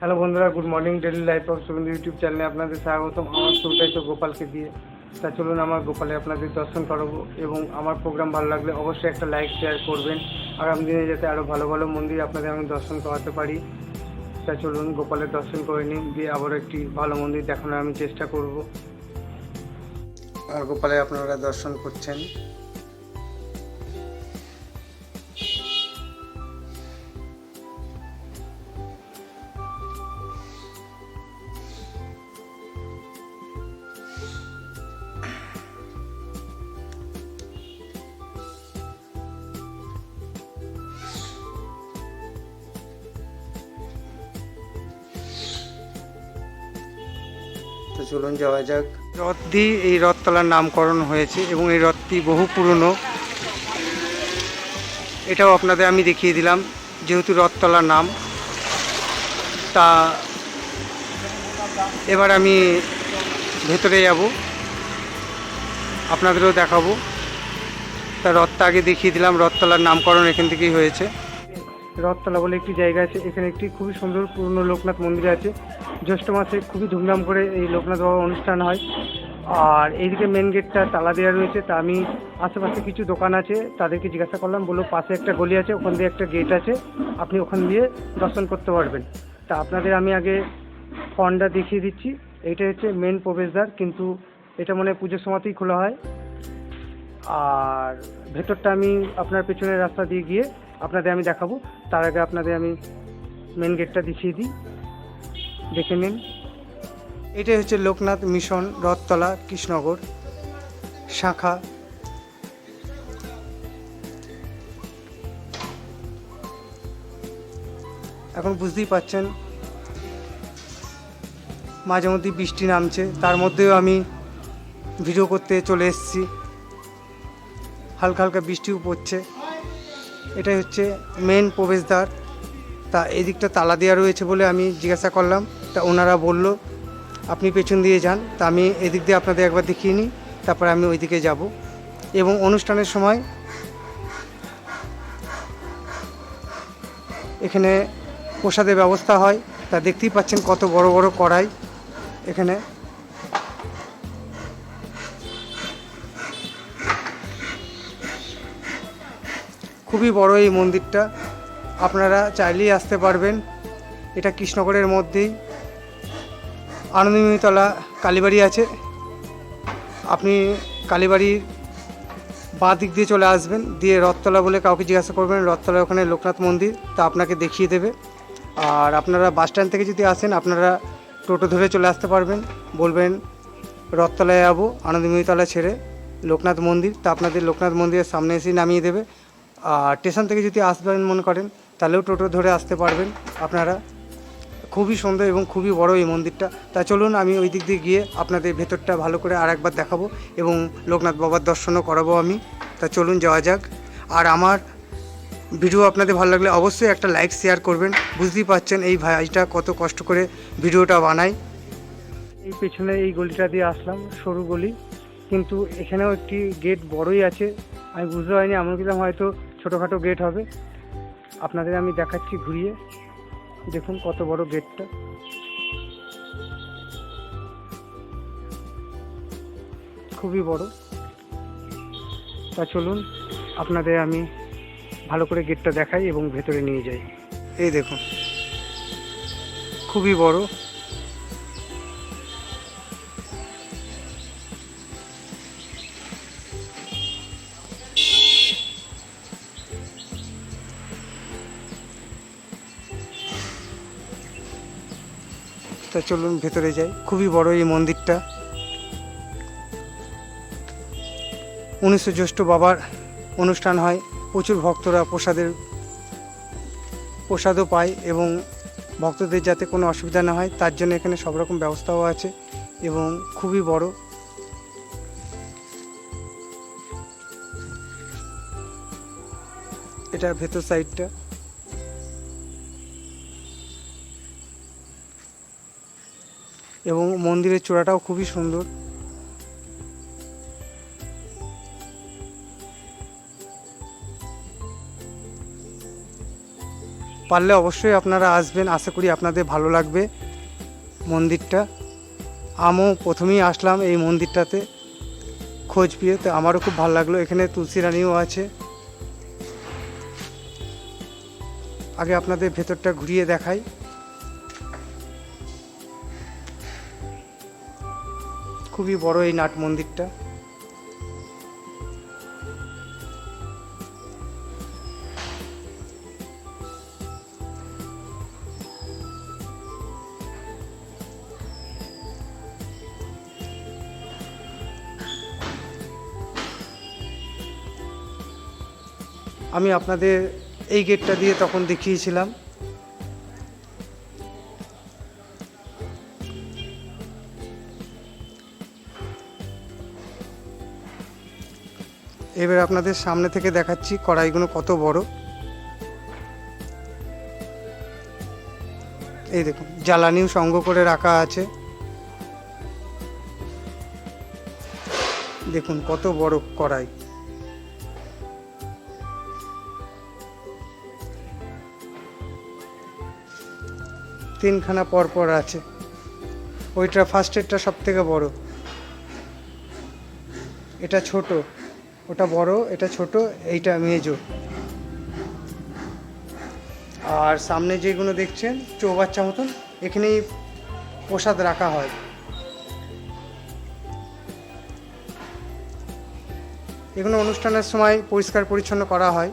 Hello বন্ধুরা, good morning daily life of Sugandhi YouTube চ্যানেলে আপনাদের স্বাগতম। আমার শুরুটাই তো গোপালকে দিয়ে। তা চলুন, আমার গোপালে আপনাদের দর্শন করাবো এবং আমার প্রোগ্রাম ভালো লাগলে অবশ্যই একটা লাইক শেয়ার করবেন। আগামী দিনে যাতে আরও ভালো ভালো মন্দির আপনাদের আমি দর্শন করাতে পারি। তা চলুন গোপালের দর্শন করে নিন, দিয়ে আবার একটি ভালো মন্দির দেখানোর আমি চেষ্টা করব। আর গোপালে আপনারা দর্শন করছেন। তো চলুন যাওয়া যাক। রথটি, এই রথতলার নামকরণ হয়েছে এবং এই রথটি বহু পুরনো। এটাও আপনাদের আমি দেখিয়ে দিলাম, যেহেতু রথতলার নাম। তা এবার আমি ভেতরে যাব, আপনাদেরও দেখাবো। তা রথটা আগে দেখিয়ে দিলাম, রথতলার নামকরণ এখান থেকেই হয়েছে। রথতলা বলে একটি জায়গা আছে, এখানে একটি খুবই সুন্দর পুরনো লোকনাথ মন্দির আছে। জ্যৈষ্ঠ মাসে খুবই ধুমধাম করে এই লোকনাথ বাবার অনুষ্ঠান হয়। আর এইদিকে মেন গেটটা তালা দেওয়া রয়েছে। তা আমি আশেপাশে কিছু দোকান আছে, তাদেরকে জিজ্ঞাসা করলাম, বলল পাশে একটা গলি আছে, ওখান দিয়ে একটা গেট আছে, আপনি ওখান দিয়ে দর্শন করতে পারবেন। তা আপনাদের আমি আগে ফন্ডটা দেখিয়ে দিচ্ছি। এইটা হচ্ছে মেন প্রবেশদ্বার, কিন্তু এটা মনে হয় পুজোর সময়তেই খোলা হয়। আর ভেতরটা আমি আপনার পেছনের রাস্তা দিয়ে গিয়ে আপনাদের আমি দেখাবো। তার আগে আপনাদের আমি মেন গেটটা দেখিয়ে দিই। দেখে নিন। এটাই হচ্ছে লোকনাথ মিশন, রথতলা, কৃষ্ণনগর শাখা। এখন বুঝতেই পাচ্ছেন, মাঝে মধ্যে বৃষ্টি নামছে, তার মধ্যেও আমি ভিডিও করতে চলে এসেছি। হালকা হালকা বৃষ্টিও পড়ছে। এটাই হচ্ছে মেন প্রবেশদ্বার। তা এদিকটা তালা দেওয়া রয়েছে বলে আমি জিজ্ঞাসা করলাম। তা ওনারা বলল, আপনি পেছন দিয়ে যান, তা আমি এদিক দিয়ে আপনাদের একবার দেখিয়ে নিই, তারপরে আমি ওইদিকে যাব। এবং অনুষ্ঠানের সময় এখানে প্রসাদের ব্যবস্থা হয়, তা দেখতেই পাচ্ছেন কত বড় বড় কড়াই এখানে। খুবই বড় এই মন্দিরটা, আপনারা চাইলেই আসতে পারবেন, এটা কৃষ্ণগড়ের মধ্যেই। আনন্দমীতলা কালীবাড়ি আছে। আপনি কালীবাড়ির বাঁ দিক দিয়ে চলে আসবেন, দিয়ে রথতলা বলে কাউকে জিজ্ঞাসা করবেন, রথতলা ওখানে লোকনাথ মন্দির, তা আপনাকে দেখিয়ে দেবে। আর আপনারা বাস স্ট্যান্ড থেকে যদি আসেন, আপনারা টোটো ধরে চলে আসতে পারবেন। বলবেন, রথতলায় যাব, আনন্দময়ীতলা ছেড়ে লোকনাথ মন্দির, তা আপনাদের লোকনাথ মন্দিরের সামনে এসেই নামিয়ে দেবে। আর স্টেশন থেকে যদি আসবেন মনে করেন, তাহলেও টোটো ধরে আসতে পারবেন আপনারা। খুবই সুন্দর এবং খুবই বড় এই মন্দিরটা। তা চলুন আমি ওই দিক দিয়ে গিয়ে আপনাদের ভেতরটা ভালো করে আর একবার দেখাবো এবং লোকনাথ বাবার দর্শনও করাবো আমি। তা চলুন যাওয়া যাক। আর আমার ভিডিও আপনাদের ভালো লাগলে অবশ্যই একটা লাইক, শেয়ার করবেন। বুঝতেই পারছেন এই ভাইটা কত কষ্ট করে ভিডিওটা বানায়। এই পেছনে এই গলিটা দিয়ে আসলাম, সরু গলি। কিন্তু এখানেও একটি গেট বড়ই আছে। আমি বুঝতে পারিনি এমন কিলাম হয়তো ছোটোখাটো গেট হবে। আপনাদের আমি দেখাচ্ছি ঘুরিয়ে। দেখুন কত বড় গেটটা। খুবই বড়। তা চলুন, আপনাদের আমি ভালো করে গেটটা দেখাই এবং ভেতরে নিয়ে যাই। এই দেখুন, খুবই বড়। তা চলুন ভেতরে যাই। খুবই বড় এই মন্দিরটা। উনিশশো জ্যৈষ্ঠ বাবার অনুষ্ঠান হয়। প্রচুর ভক্তরা প্রসাদের, প্রসাদও পায় এবং ভক্তদের যাতে কোনো অসুবিধা না হয়, তার জন্য এখানে সব রকম ব্যবস্থাও আছে এবং খুবই বড়। এটার ভেতর সাইডটা এবং মন্দিরের চূড়াটাও খুবই সুন্দর। পারলে অবশ্যই আপনারা আসবেন, আশা করি আপনাদের ভালো লাগবে মন্দিরটা। আমিও প্রথমেই আসলাম এই মন্দিরটাতে খোঁজ পেয়ে তো আমারও খুব ভালো লাগল। এখানে তুলসী রানীও আছে। আগে আপনাদের ভেতরটা ঘুরিয়ে দেখাই। খুবই বড় এই নাট মন্দিরটা। আমি আপনাদের এই গেটটা দিয়ে তখন দেখিয়েছিলাম। এবার আপনাদের সামনে থেকে দেখাচ্ছি কড়াইগুলো কত বড়। এই দেখুন জ্বালানিও সংগ্রহ করে রাখা আছে। দেখুন কত বড় কড়াই। তিনখানা পর পর আছে। ওইটা ফার্স্ট এডটা সব থেকে বড়। এটা ছোট। ওটা বড়, এটা ছোট, এইটা মেজো। আর সামনে যেগুলো দেখছেন, চৌবাচ্চা মতন, এখানেই প্রসাদ রাখা হয়। এগুলো অনুষ্ঠানের সময় পরিষ্কার পরিচ্ছন্ন করা হয়।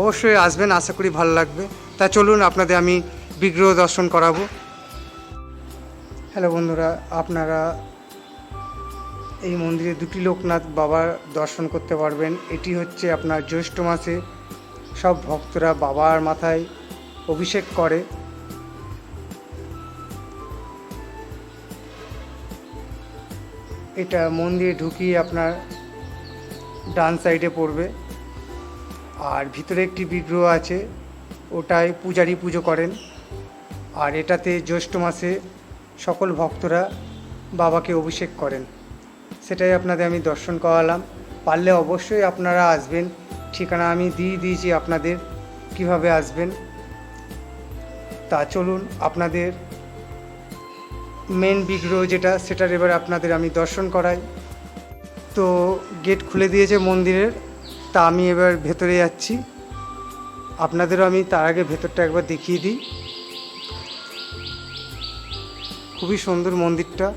অবশ্যই আসবেন, আশা করি ভালো লাগবে। তা চলুন, আপনাদের আমি বিগ্রহ দর্শন করাবো। হ্যালো বন্ধুরা, আপনারা এই মন্দিরে দুটি লোকনাথ বাবার দর্শন করতে পারবেন। এটি হচ্ছে আপনার জ্যৈষ্ঠ মাসে সব ভক্তরা বাবার মাথায় অভিষেক করে। এটা মন্দিরে ঢুকিয়ে আপনার ডান সাইডে পড়বে। আর ভিতরে একটি বিগ্রহ আছে, ওটায় পূজারি পুজো করেন। আর এটাতে জ্যৈষ্ঠ মাসে সকল ভক্তরা বাবাকে অভিষেক করেন। সেটাই আপনাদের আমি দর্শন করালাম। পারলে অবশ্যই আপনারা আসবেন। ঠিকানা আমি দিয়ে দিয়েছি আপনাদের কীভাবে আসবেন। তা চলুন আপনাদের মেন বিগ্রহ যেটা, সেটার এবার আপনাদের আমি দর্শন করাই। তো গেট খুলে দিয়েছে মন্দিরের, তা আমি এবার ভেতরে যাচ্ছি। আপনাদেরও আমি তার আগে ভেতরটা একবার দেখিয়ে দিই। খুবই সুন্দর মন্দিরটা।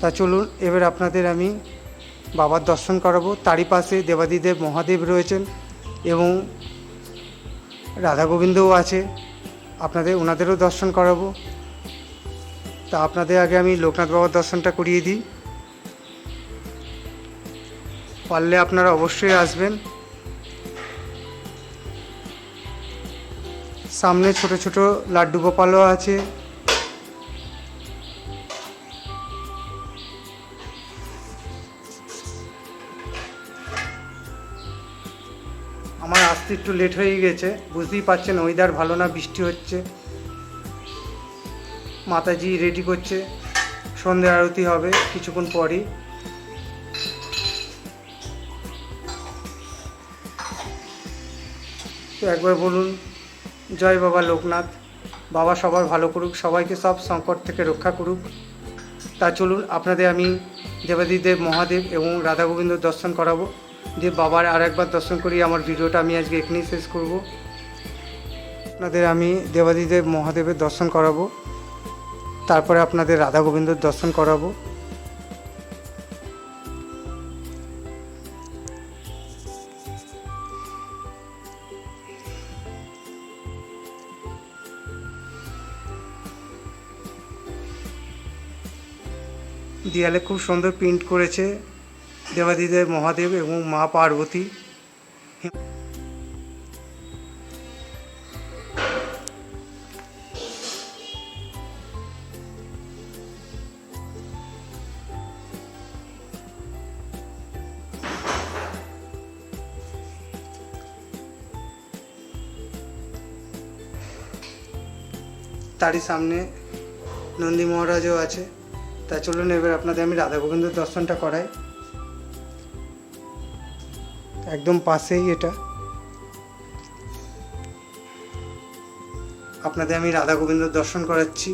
তা চলুন, এবার আপনাদের আমি বাবার দর্শন করাবো। তারই পাশে দেবাদিদেব মহাদেব রয়েছেন এবং রাধা গোবিন্দও আছে। আপনাদের, ওনাদেরও দর্শন করাবো। তা আপনাদের আগে আমি লোকনাথ বাবার দর্শনটা করিয়ে দিই। পারলে আপনারা অবশ্যই আসবেন। সামনে ছোট ছোট লাড্ডু গোপালও আছে। আমার আসতে একটু লেট হয়ে গেছে, বুঝতেই পারছেন ওয়েদার ভালো না, বৃষ্টি হচ্ছে। মাতাজি রেডি করছে, সন্ধ্যে আরতি হবে কিছুক্ষণ পরই। তো একবার বলুন জয় বাবা লোকনাথ। বাবা সবার ভালো করুক, সবাইকে সব সংকট থেকে রক্ষা করুক। তা চলুন, আপনাদের আমি দেবাদিদেব মহাদেব এবং রাধা গোবিন্দ দর্শন করাবো। যে বাবার আর একবার দর্শন করি আমার ভিডিওটা আমি আজকে এখানেই শেষ করব। আপনাদের আমি দেবাদিদেব মহাদেবের দর্শন করাবো। তারপরে আপনাদের রাধা গোবিন্দর দর্শন করাবো। দেয়ালে খুব সুন্দর প্রিন্ট করেছে দেবাদিদেব মহাদেব এবং মা পার্বতী। তারই সামনে নন্দী মহারাজও আছে। তা চলুন এবার আপনাদের আমি রাধা গোবিন্দের দর্শনটা করাই। একদম পাশেই এটা। আপনাদের আমি রাধা গোবিন্দের দর্শন করাচ্ছি।